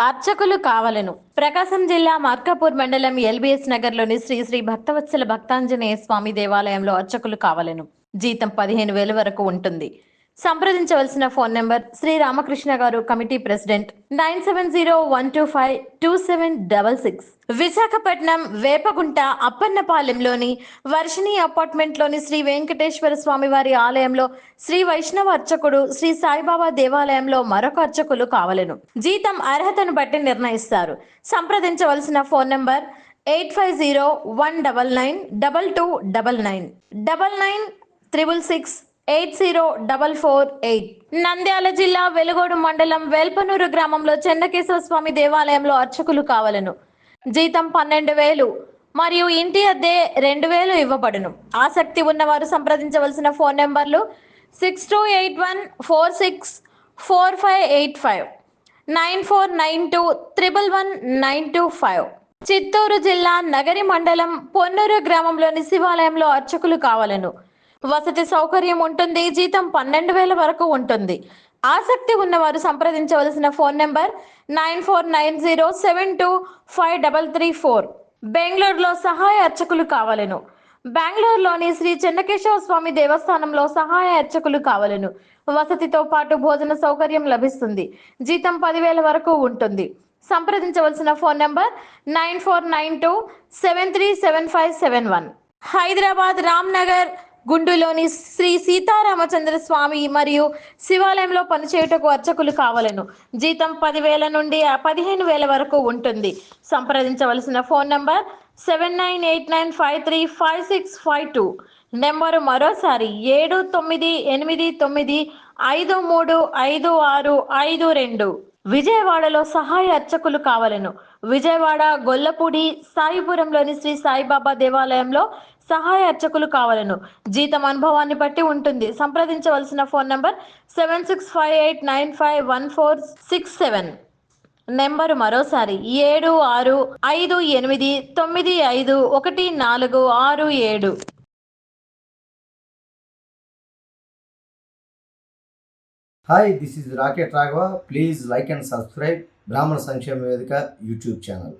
అర్చకులు కావలను. ప్రకాశం జిల్లా మార్కాపూర్ మండలం ఎల్బిఎస్ నగర్లోని శ్రీ శ్రీ భక్తవత్సల భక్తాంజనేయ స్వామి దేవాలయంలో అర్చకులు కావలను. జీతం పదిహేను వేల వరకు ఉంటుంది. సంప్రదించవలసిన ఫోన్ నెంబర్ శ్రీ రామకృష్ణ గారు committee president nine seven zero one two five two seven double six. Visakhapatnam Vepagunta అప్పన్నపాలెంలోని Varshini అపార్ట్మెంట్లోని శ్రీ వెంకటేశ్వర స్వామి వారి ఆలయంలో శ్రీ వైష్ణవ అర్చకుడు శ్రీ సాయిబాబా దేవాలయంలో మరొక అర్చకులు కావలెను. జీతం అర్హతను బట్టి నిర్ణయిస్తారు. సంప్రదించవలసిన phone number eight five zero one double nine double two double nine double nine triple six eight zero double four eight. Nandyal జిల్లా వెలుగోడు మండలం వెల్పనూరు గ్రామంలో చెన్నకేశవ స్వామి దేవాలయంలో అర్చకులు కావలను. జీతం పన్నెండు వేలు. మరియు ఇంటి అద్దె రెండు వేలు ఇవ్వబడును. ఆసక్తి ఉన్నవారు సంప్రదించవలసిన ఫోన్ నెంబర్లు six two eight one four six four five eight five. Nine four nine two triple one nine two five. Chittoor జిల్లా నగరి మండలం పొన్నూరు గ్రామంలోని శివాలయంలో అర్చకులు కావలను. వసతి సౌకర్యం ఉంటుంది జీతం పన్నెండు వేల వరకు ఉంటుంది. ఆసక్తి ఉన్నవారు సంప్రదించవలసిన phone number nine four nine zero seven two five double three four. బెంగళూరులో సహాయ అర్చకులు కావలను. బెంగళూరులోని శ్రీ చెన్నకేశవ స్వామి దేవస్థానంలో సహాయ అర్చకులు కావలను. వసతితో పాటు భోజన సౌకర్యం లభిస్తుంది. జీతం పదివేల వరకు ఉంటుంది. సంప్రదించవలసిన phone number nine four nine two seven three seven five seven one. Hyderabad Ramnagar గుండులోని Shri Sitaramachandra Swamy మరియు శివాలయంలో పనిచేయుటకు అర్చకులు కావలను. జీతం పదివేల నుండి పదిహేను వేల వరకు ఉంటుంది. సంప్రదించవలసిన phone number seven nine eight nine five three five six five two. Number మరోసారి ఏడు తొమ్మిది ఎనిమిది తొమ్మిది ఐదు మూడు ఐదు ఆరు ఐదు రెండు. విజయవాడలో సహాయ అర్చకులు కావలను. విజయవాడ గొల్లపూడి సాయిపురంలోని శ్రీ సాయిబాబా దేవాలయంలో సహాయ అర్చకులు కావలను. జీతం అనుభవాన్ని బట్టి ఉంటుంది. సంప్రదించవలసిన phone number seven six five eight nine five one four six seven number మరోసారి ఏడు ఆరు ఐదు ఎనిమిది తొమ్మిది ఐదు ఒకటి నాలుగు ఆరు ఏడు. Hi this is Rocket Raghava please like and subscribe బ్రాహ్మణ సంక్షేమ వేదిక యూట్యూబ్ ఛానల్